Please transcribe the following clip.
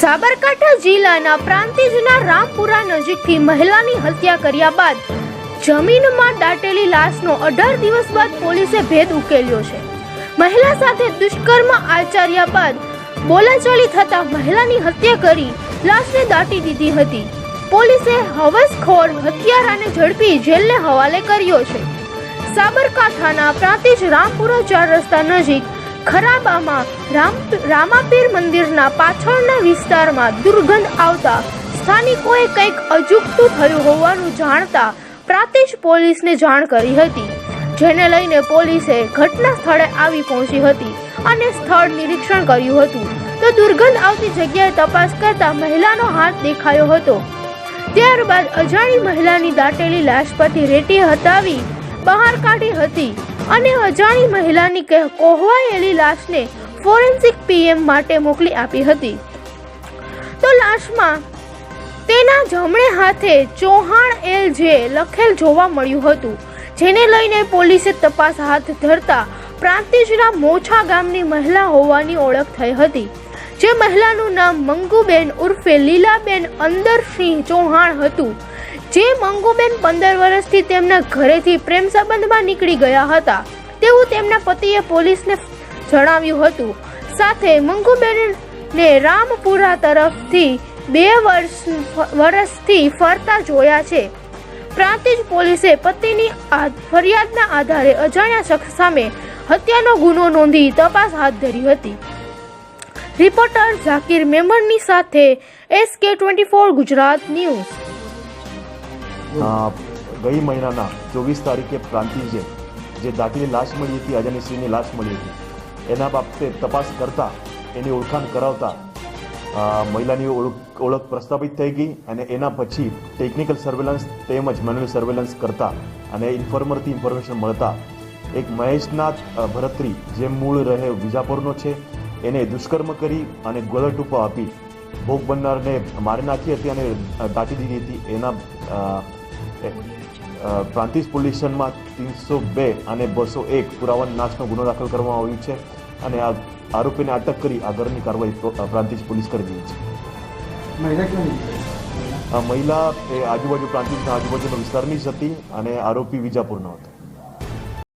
સાબરકાંઠા જિલ્લાના પ્રાંતિજના રામપુરા નજીકથી મહિલાની હત્યા કર્યા બાદ જમીનમાં દાટેલી લાશનો અઢાર દિવસ બાદ પોલીસે ભેદ ઉકેલ્યો છે. મહિલા સાથે દુષ્કર્મ આચર્યા બાદ બોલાચાલી થતા મહિલાની હત્યા કરી લાશને દાટી દીધી હતી. પોલીસે હવસખોર હત્યારાને ઝડપી જેલને હવાલે કર્યો છે. સાબરકાંઠાના પ્રાંતિજ રામપુરા ચાર રસ્તા નજીક ખરાબામાં રામ રામાપીર મંદિરના પાછળના વિસ્તારમાં દુર્ગંધ આવતા સ્થાનિકોએ કંઈક અજુગતું થયું હોવાનું જાણતા પ્રાંતિજ પોલીસને જાણ કરી હતી, જેને લઈને પોલીસે ઘટના સ્થળે આવી પહોંચી હતી અને સ્થળ નિરીક્ષણ કર્યું હતું. તો દુર્ગંધ આવતી જગ્યાએ તપાસ કરતા મહિલાનો હાથ દેખાયો હતો. ત્યારબાદ અજાણી મહિલાની દાટેલી લાશ પરથી રેટી હટાવી બહાર કાઢી હતી. અને અજાણી મહિલાની કોહવાયેલી લાશને ફોરેન્સિક પીએમ માટે મોકલી આપી હતી. તો લાશમાં તેના જમણે હાથે ચૌહાણ એલ જે લખેલ જોવા મળ્યું હતું, જેને લઈને પોલીસે તપાસ હાથ ધરતા પ્રાંતિજના મોછા ગામની મહિલા હોવાની ઓળખ થઈ હતી, જે મહિલાનું નામ મંગુબેન ઉર્ફે લીલાબેન અંદરસિંહ ચૌહાણ હતું. જે મંગુબેન પંદર વર્ષથી તેમના ઘરેથી પ્રેમ સંબંધમાં નીકળી ગયા હતા. તેવું તેમના પતિએ પોલીસને જણાવ્યું હતું. સાથે મંગુબેનને રામપુરા તરફથી બે વર્ષ, વર્ષથી ફરતા જોયા છે. પ્રાંતિજ પોલીસે પતિની ફરિયાદના આધારે અજાણ્યા શખ્સ સામે હત્યાનો ગુનો નોંધી તપાસ હાથ ધરી હતી. રિપોર્ટર ઝાકીર મેમણની સાથે SK twenty four Gujarat news. ગઈ મહિનાના ચોવીસ તારીખે પ્રાંતિજે જે દાખલી લાશ મળી હતી અજાની સ્ત્રીની લાશ મળી હતી. એના બાબતે તપાસ કરતા, એની ઓળખાણ કરાવતા મહિલાની ઓળખ ઓળખ પ્રસ્થાપિત થઈ ગઈ અને એના પછી ટેકનિકલ સર્વેલન્સ તેમજ મેન્યુઅલ સર્વેલન્સ કરતા અને ઇન્ફોર્મરથી ઇન્ફોર્મેશન મળતા, એક મહેશનાથ ભરત્રી જે મૂળ રહે વિજાપુરનો છે, એને દુષ્કર્મ કરી અને ગોળા ટૂંપા આપી. ભોગ બનનારને મારી નાખી હતી અને દાટી દીધી હતી. એના પ્રાંતિજ પોલીસ સ્ટેશનમાં ત્રણસો બે અને બસો એક પુરાવા નાશનો ગુનો દાખલ કરવામાં આવ્યો છે અને આ આરોપીને અટક કરી આગળની કાર્યવાહી પ્રો- પ્રાંતિજ પોલીસ કરી રહી છે. આ મહિલા એ આજુબાજુ પ્રાંતિજના આજુબાજુના વિસ્તારની જ હતી અને આરોપી વિજાપુરનો હતો.